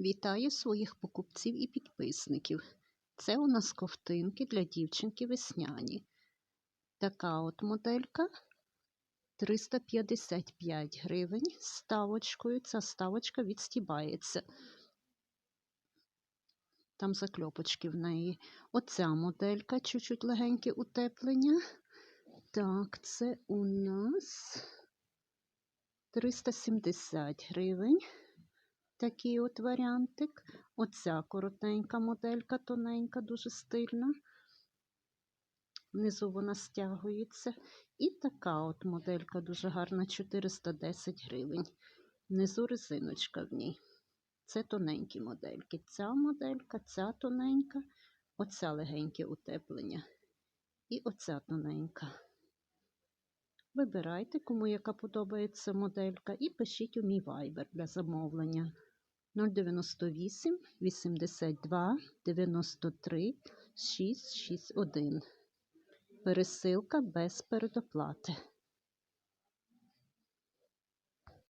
Вітаю своїх покупців і підписників. Це у нас ковтинки для дівчинки весняні. Така от моделька 355 гривень ставочкою. Ця ставочка відстібається. Там закльопочки в неї. Оця моделька, чуть-чуть легеньке утеплення. Так, це у нас 370 гривень. Такий от варіантик. Оця коротенька моделька, тоненька, дуже стильна. Внизу вона стягується. І така от моделька дуже гарна, 410 гривень. Внизу резиночка в ній. Це тоненькі модельки. Ця моделька, ця тоненька, оця легеньке утеплення. І оця тоненька. Вибирайте, кому яка подобається моделька, і пишіть у мій вайбер для замовлення 098 82 93 661. Пересилка без передоплати.